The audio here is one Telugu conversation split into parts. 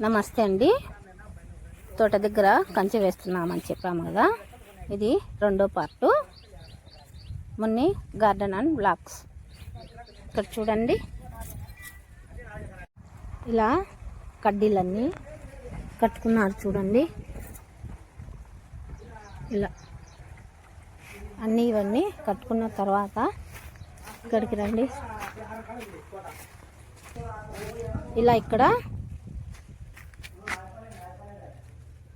నమస్తే అండి. తోట దగ్గర కంచె వేస్తున్నామని చెప్పాము కదా. ఇది రెండో part. Munni garden and blocks. ఇక్కడ చూడండి. ఇలా కడ్డీలన్నీ కట్టుకున్నారు చూడండి. ఇలా అన్నీ ఇవన్నీ కట్టుకున్న తర్వాత ఇక్కడికి రండి. ఇలా ఇక్కడ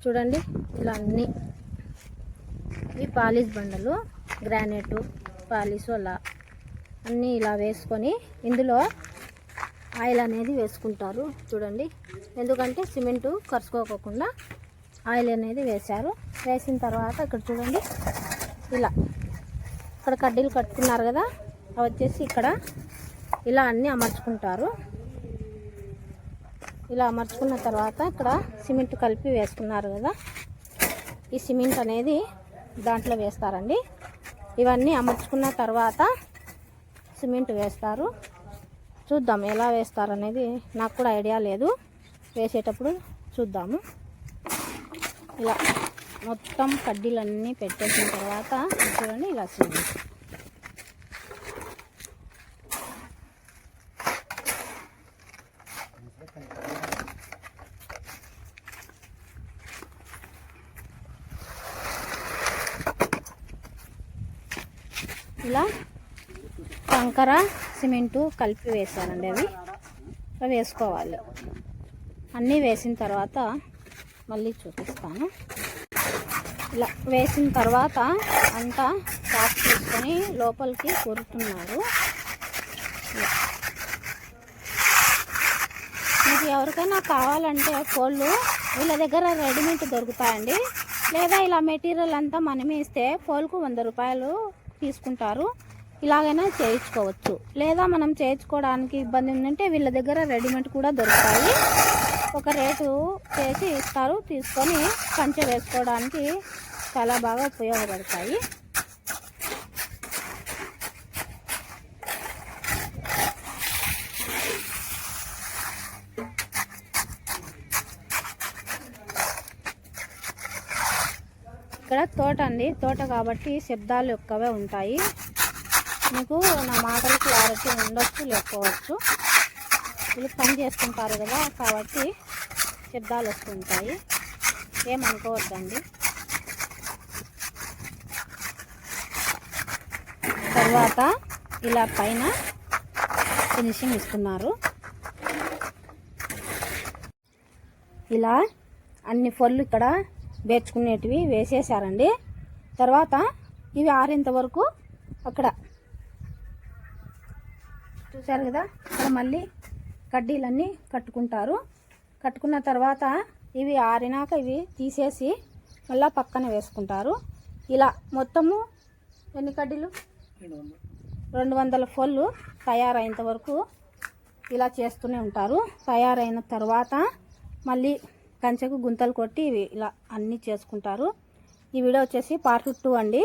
చూడండి ఇలా అన్నీ. ఈ పాలిష్ బండలు గ్రానైటు పాలిష్ అలా అన్నీ ఇలా వేసుకొని ఇందులో ఆయిల్ అనేది వేసుకుంటారు. చూడండి ఎందుకంటే సిమెంటు కరుచుకోకుండా ఆయిల్ అనేది వేశారు. వేసిన తర్వాత ఇక్కడ చూడండి ఇలా ఇక్కడ కడ్డీలు కట్టుకున్నారు కదా అవి వచ్చేసి ఇక్కడ ఇలా అన్నీ అమర్చుకుంటారు. ఇలా అమర్చుకున్న తర్వాత ఇక్కడ సిమెంట్ కలిపి వేసుకున్నారు కదా. ఈ సిమెంట్ అనేది దాంట్లో వేస్తారండి. ఇవన్నీ అమర్చుకున్న తర్వాత సిమెంట్ వేస్తారు. చూద్దాం ఎలా వేస్తారు అనేది నాకు కూడా ఐడియా లేదు. వేసేటప్పుడు చూద్దాము. ఇలా మొత్తం కడ్డీలన్నీ పెట్టేసిన తర్వాత చూడండి ఇలా సిమెంట్ ఇలా కంకర సిమెంటు కలిపి వేసానండి అవి. వేసుకోవాలి. అన్నీ వేసిన తర్వాత మళ్ళీ చూపిస్తాను. ఇలా వేసిన తర్వాత అంతా చాక్ తీసుకొని లోపలికి కూరుతున్నారు. మీకు ఎవరికైనా కావాలంటే కోళ్ళు వీళ్ళ దగ్గర రెడీమేడ్ దొరుకుతాయండి. లేదా ఇలా మెటీరియల్ అంతా మనమే ఇస్తే పోల్కు వంద రూపాయలు తీసుకుంటారు. ఇలాగైనా చేయించుకోవచ్చు. లేదా మనం చేయించుకోవడానికి ఇబ్బంది ఉందంటే వీళ్ళ దగ్గర రెడీమేడ్ కూడా దొరుకుతాయి. ఒక రేటు చేసి ఇస్తారు. తీసుకొని కంచె వేసుకోవడానికి చాలా బాగా ఉపయోగపడతాయి. ఇక్కడ తోట అండి. తోట కాబట్టి శబ్దాలు ఎక్కువే ఉంటాయి. మీకు నా మాటలు క్లారిటీ ఉండొచ్చు లేకపోవచ్చు. వీళ్ళు పని చేసుకుంటారు కదా కాబట్టి శబ్దాలు వస్తుంటాయి ఏమనుకోవద్దండి. తర్వాత ఇలా పైన ఫినిషింగ్ ఇస్తున్నారు. ఇలా అన్ని ఫొల్లు ఇక్కడ బేర్చుకునేటివి వేసేసారండి తర్వాత ఇవి ఆరేంత వరకు అక్కడ. చూశారు కదా? ఇక్కడ మళ్ళీ కడ్డీలన్నీ కట్టుకుంటారు. కట్టుకున్న తర్వాత ఇవి ఆరినాక ఇవి తీసేసి మళ్ళీ పక్కన వేసుకుంటారు. ఇలా మొత్తము ఎన్ని కడ్డీలు? రెండు వందల ఫొల్లు తయారైనంత వరకు ఇలా చేస్తూనే ఉంటారు. తయారైన తర్వాత మళ్ళీ కంచెకు గుంతలు కొట్టి ఇవి ఇలా అన్నీ చేసుకుంటారు. ఈ వీడియో వచ్చేసి పార్ట్ టూ అండి.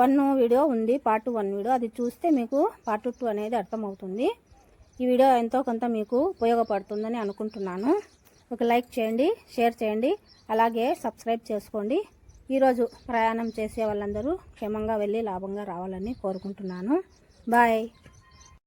వన్ వీడియో ఉంది పార్ట్ వన్ వీడియో అది చూస్తే మీకు పార్ట్ టూ అనేది అర్థమవుతుంది. ఈ వీడియో ఎంతో కొంత మీకు ఉపయోగపడుతుందని అనుకుంటున్నాను. ఒక లైక్ చేయండి షేర్ చేయండి అలాగే సబ్స్క్రైబ్ చేసుకోండి. ఈరోజు ప్రయాణం చేసే వాళ్ళందరూ క్షేమంగా వెళ్ళి లాభంగా రావాలని కోరుకుంటున్నాను. బాయ్